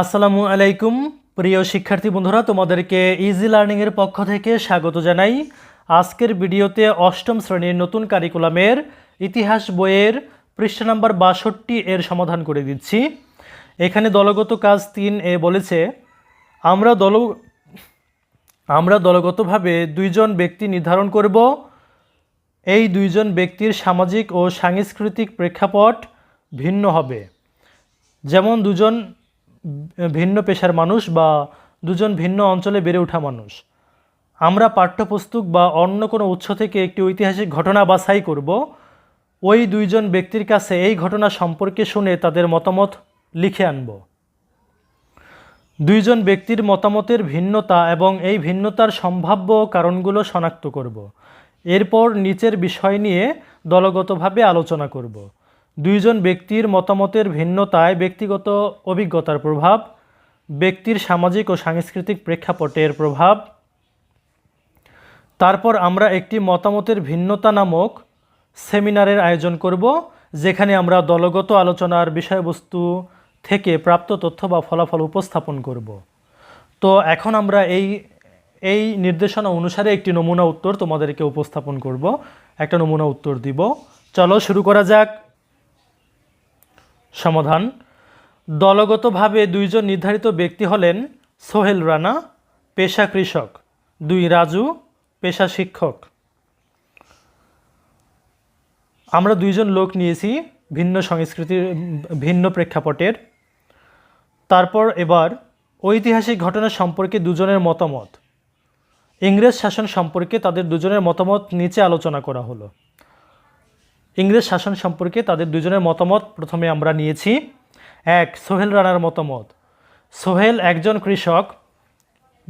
আসসালামু আলাইকুম। প্রিয় শিক্ষার্থী বন্ধুরা, তোমাদেরকে ইজি লার্নিংয়ের পক্ষ থেকে স্বাগত জানাই। আজকের ভিডিওতে অষ্টম শ্রেণির নতুন কারিকুলামের ইতিহাস বইয়ের পৃষ্ঠা নাম্বার বাষট্টি এর সমাধান করে দিচ্ছি। এখানে দলগত কাজ তিন এ বলেছে, আমরা দল, আমরা দলগতভাবে দুইজন ব্যক্তি নির্ধারণ করব। এই দুইজন ব্যক্তির সামাজিক ও সাংস্কৃতিক প্রেক্ষাপট ভিন্ন হবে। যেমন দুজন ভিন্ন পেশার মানুষ বা দুজন ভিন্ন অঞ্চলে বেড়ে ওঠা মানুষ। আমরা পাঠ্যপুস্তক বা অন্য কোনো উৎস থেকে একটি ঐতিহাসিক ঘটনা বাছাই করব। ওই দুইজন ব্যক্তির কাছে এই ঘটনা সম্পর্কে শুনে তাদের মতামত লিখে আনব। দুইজন ব্যক্তির মতামতের ভিন্নতা এবং এই ভিন্নতার সম্ভাব্য কারণগুলো শনাক্ত করব। এরপর নিচের বিষয় নিয়ে দলগতভাবে আলোচনা করব। দুইজন ব্যক্তির মতামতের ভিন্নতায় ব্যক্তিগত অভিজ্ঞতার প্রভাব, ব্যক্তির সামাজিক ও সাংস্কৃতিক প্রেক্ষাপটের প্রভাব। তারপর আমরা একটি মতামতের ভিন্নতা নামক সেমিনারের আয়োজন করব, যেখানে আমরা দলগত আলোচনার বিষয়বস্তু থেকে প্রাপ্ত তথ্য বা ফলাফল উপস্থাপন করব। তো এখন আমরা এই এই নির্দেশনা অনুসারে একটি নমুনা উত্তর তোমাদেরকে উপস্থাপন করব। একটা নমুনা উত্তর দিব। চলো শুরু করা যাক। সমাধান। দলগতভাবে দুইজন নির্ধারিত ব্যক্তি হলেন সোহেল রানা, পেশা কৃষক, দুই রাজু, পেশা শিক্ষক। আমরা দুইজন লোক নিয়েছি ভিন্ন সংস্কৃতির, ভিন্ন প্রেক্ষাপটের। তারপর এবার ঐতিহাসিক ঘটনা সম্পর্কে দুজনের মতামত। ইংরেজ শাসন সম্পর্কে তাদের দুজনের মতামত নিচে আলোচনা করা হলো। ইংরেজ শাসন সম্পর্কে তাদের দুজনের মতামত প্রথমে আমরা নিয়েছি। এক, সোহেল রানার মতামত। সোহেল একজন কৃষক।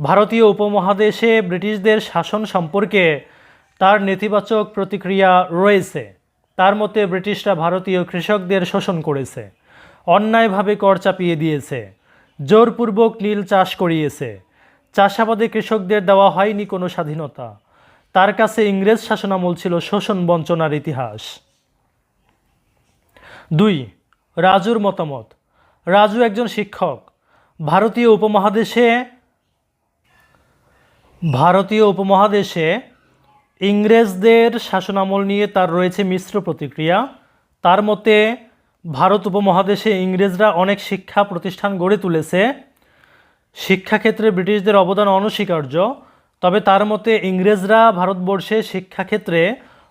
ভারতীয় উপমহাদেশে ব্রিটিশদের শাসন সম্পর্কে তার নেতিবাচক প্রতিক্রিয়া রয়েছে। তার মতে ব্রিটিশরা ভারতীয় কৃষকদের শোষণ করেছে। অন্যায়ভাবে কর চাপিয়ে দিয়েছে। জোরপূর্বক নীল চাষ করিয়েছে। চাষাবাদে কৃষকদের দেওয়া হয়নি কোনো স্বাধীনতা। তার কাছে ইংরেজ শাসনামল ছিল শোষণ বঞ্চনার ইতিহাস। দুই, রাজুর মতামত। রাজু একজন শিক্ষক। ভারতীয় উপমহাদেশে ভারতীয় উপমহাদেশে ইংরেজদের শাসনামল নিয়ে তার রয়েছে মিশ্র প্রতিক্রিয়া। তার মতে, ভারত উপমহাদেশে ইংরেজরা অনেক শিক্ষা প্রতিষ্ঠান গড়ে তুলেছে। শিক্ষাক্ষেত্রে ব্রিটিশদের অবদান অনস্বীকার্য। তবে তার মতে, ইংরেজরা ভারতবর্ষে শিক্ষাক্ষেত্রে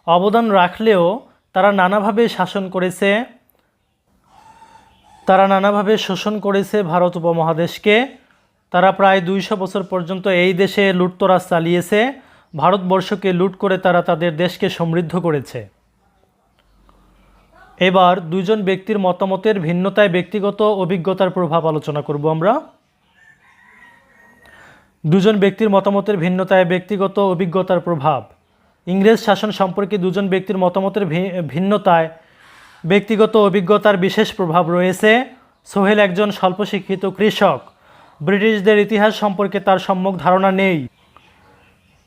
অবদান রাখলেও তারা নানাভাবে শাসন করেছে। তারা নানাভাবে শোষণ করেছে ভারত উপমহাদেশকে। তারা প্রায় দুইশো বছর পর্যন্ত এই দেশে লুটতরাজ চালিয়েছে। ভারতবর্ষকে লুট করে তারা তাদের দেশকে সমৃদ্ধ করেছে। এবার দুজন ব্যক্তির মতামতের ভিন্নতায় ব্যক্তিগত অভিজ্ঞতার প্রভাব আলোচনা করব আমরা। দুজন ব্যক্তির মতামতের ভিন্নতায় ব্যক্তিগত অভিজ্ঞতার প্রভাব। ইংরেজ শাসন সম্পর্কে দুজন ব্যক্তির মতামতের ভিন্নতায় ব্যক্তিগত অভিজ্ঞতার বিশেষ প্রভাব রয়েছে। সোহেল একজন স্বল্প শিক্ষিত কৃষক। ব্রিটিশদের ইতিহাস সম্পর্কে তার সম্যক ধারণা নেই।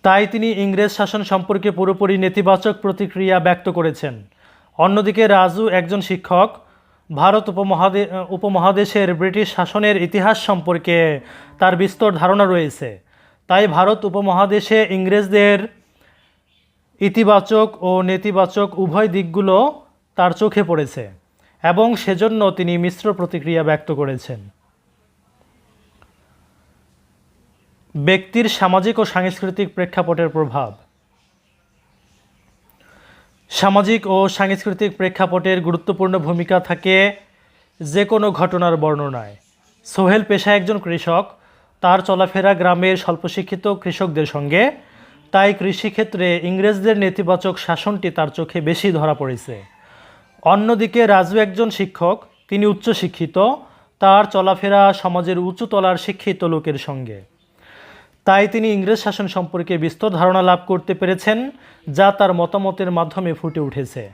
তাই তিনি ইংরেজ শাসন সম্পর্কে পুরোপুরি নেতিবাচক প্রতিক্রিয়া ব্যক্ত করেছেন। অন্যদিকে রাজু একজন শিক্ষক। ভারত উপমহাদে, উপমহাদেশের ব্রিটিশ শাসনের ইতিহাস সম্পর্কে তার বিস্তর ধারণা রয়েছে। তাই ভারত উপমহাদেশে ইংরেজদের ইতিবাচক ও নেতিবাচক উভয় দিকগুলো তার চোখে পড়েছে এবং সেজন্য তিনি মিশ্র প্রতিক্রিয়া ব্যক্ত করেছেন। ব্যক্তির সামাজিক ও সাংস্কৃতিক প্রেক্ষাপটের প্রভাব। সামাজিক ও সাংস্কৃতিক প্রেক্ষাপটের গুরুত্বপূর্ণ ভূমিকা থাকে যে কোনো ঘটনার বর্ণনায়। সোহেল পেশায় একজন কৃষক, তার চলাফেরা গ্রামের স্বল্পশিক্ষিত কৃষকদের সঙ্গে, তাই কৃষিক্ষেত্রে ইংরেজদের নেতিবাচক শাসনটি তার চোখে বেশি ধরা পড়েছে। অন্যদিকে রাজু একজন শিক্ষক, তিনি উচ্চশিক্ষিত, তার চলাফেরা সমাজের উঁচুতলার শিক্ষিত লোকের সঙ্গে। তাই তিনি ইংরেজ শাসন সম্পর্কে বিস্তর ধারণা লাভ করতে পেরেছেন, যা তার মতামতের মাধ্যমে ফুটে উঠেছে।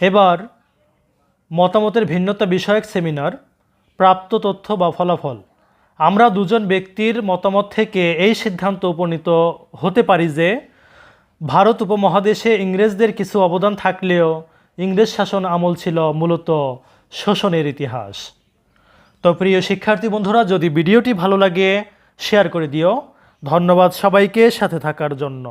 এবার, মতামতের ভিন্নতা বিষয়ক সেমিনার, প্রাপ্ত তথ্য বা ফলাফল। আমরা দুজন ব্যক্তির মতামত থেকে এই সিদ্ধান্ত উপনীত হতে পারি যে ভারত উপমহাদেশে ইংরেজদের কিছু অবদান থাকলেও ইংরেজ শাসন আমল ছিল মূলত শোষণের ইতিহাস। তো প্রিয় শিক্ষার্থী বন্ধুরা, যদি ভিডিওটি ভালো লাগে, শেয়ার করে দিও। ধন্যবাদ সবাইকে সাথে থাকার জন্য।